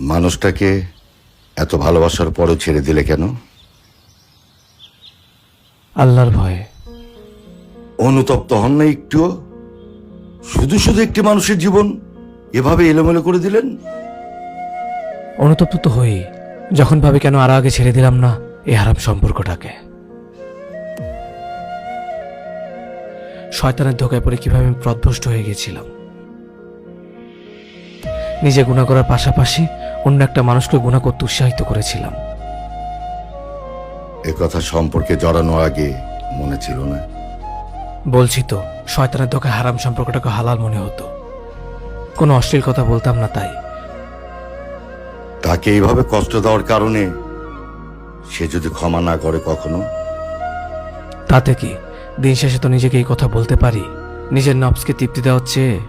মানুষটাকে এত ভালোবাসার পরও ছেড়ে দিলে কেন? আল্লাহর ভয়ে। অনুতপ্ত হন না একটুও? শুধু শুধু একটি মানুষের জীবন এভাবে এলোমেলো করে দিলেন? অনুতপ্ত তো হই যখন ভাবে কেন আর আগে ছেড়ে দিলাম না এই হারাম সম্পর্কটাকে। শয়তানের ধোকায় পড়ে কীভাবে আমি প্রদভষ্ট হয়ে গেছিলাম। নিজে গুণা করার পাশাপাশি অন্য একটা মানুষকে গুণা করতে উৎসাহিত করেছিলাম। এ কথা সম্পর্কে জড়ানো আগে মনে ছিল না। বলছি তো শয়তানের ধোকায় হারাম সম্পর্কটাকে হালাল মনে হতো। কোনো অশ্লীল কথা বলতাম না তাই। তাকে এইভাবে কষ্ট দেওয়ার কারণে সে যদি ক্ষমা না করে কখনো? তাতে কি? দিন শেষে তো নিজেকে এই কথা বলতে পারি। নিজের নবসকে তৃপ্তি দেওয়ার চেয়ে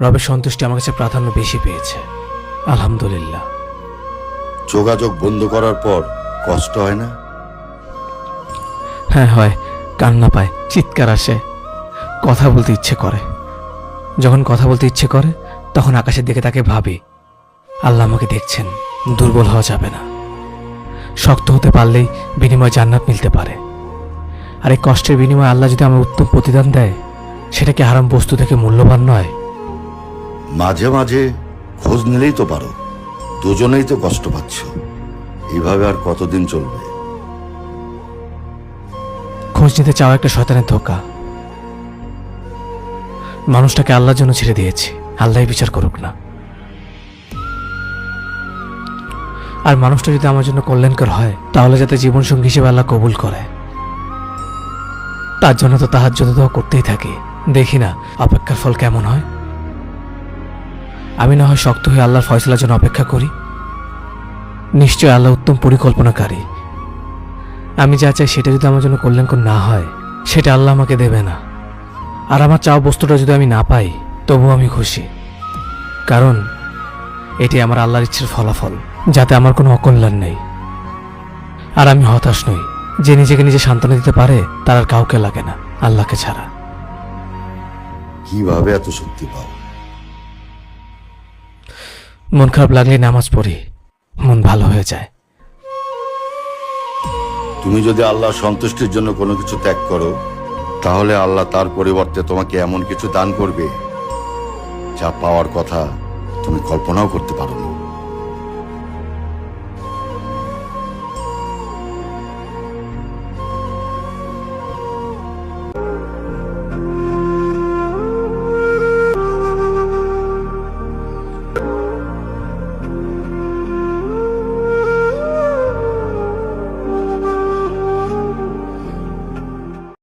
রবের সন্তুষ্টি আমার কাছে প্রাধান্য বেশি পেয়েছে। আলহামদুলিল্লাহ। যোগাযোগ বন্ধ করার পর কষ্ট হয় না? হ্যাঁ হয়। কান্না পায় চিৎকার আসে। কথা বলতে ইচ্ছে করে। যখন কথা বলতে ইচ্ছে করে তখন আকাশের দিকে তাকে ভাবি। আল্লাহ আমাকে দেখছেন দুর্বল হওয়া যাবে না। শক্ত হতে পারলেই বিনিময় জান্নাত মিলতে পারে। আর এই কষ্টের বিনিময়ে আল্লাহ যদি আমার উত্তম প্রতিদান দেয় সেটা কি হারাম বস্তু থেকে মূল্যবান নয়? মাঝে মাঝে খোঁজ নিলেই তো পারো। দুজনেই তো কষ্ট পাচ্ছ। এইভাবে আর কতদিন চলবে? খোঁজ নিতে চাওয়া একটা শয়তানের ধোকা। মানুষটাকে আল্লাহর জন্য ছেড়ে দিয়েছি। আল্লাহ বিচার করুক না। আর মানুষটা যদি আমার জন্য কল্যাণকর হয়, তাহলে যাতে জীবন সঙ্গী হিসেবে আল্লাহ কবুল করে। তার জন্য তো তাহার জন্য তো করতেই থাকি। দেখি না, অপেক্ষার ফল কেমন হয়। আমি না হয় শক্ত হয়ে আল্লাহর ফয়সলার জন্য অপেক্ষা করি। নিশ্চয় আল্লাহ উত্তম পরিকল্পনাকারী। আমি যা চাই সেটা যদি আমার জন্য কল্যাণকর না হয়, সেটা আল্লাহ আমাকে দেবে না। আর আমার চাওয়া বস্তুটা যদি আমি না পাই তবু আমি খুশি। কারণ, এটি আমার আল্লাহর ইচ্ছের ফলাফল, যাতে আমার কোনো অকল্যাণ নেই। আর আমি হতাশ নই, যে নিজেকে নিজে সান্ত্বনা দিতে পারে, তার আর কাউকে লাগে না, আল্লাহকে ছাড়া। কীভাবে এত শক্তি পাও? মন খারাপ লাগলে নামাজ পড়ি। মন ভালো হয়ে যায়। তুমি যদি আল্লাহ সন্তুষ্টির জন্য কোনো কিছু ত্যাগ করো, তাহলে আল্লাহ তার পরিবর্তে তোমাকে এমন কিছু দান করবে, যা পাওয়ার কথা তুমি কল্পনাও করতে পারো না।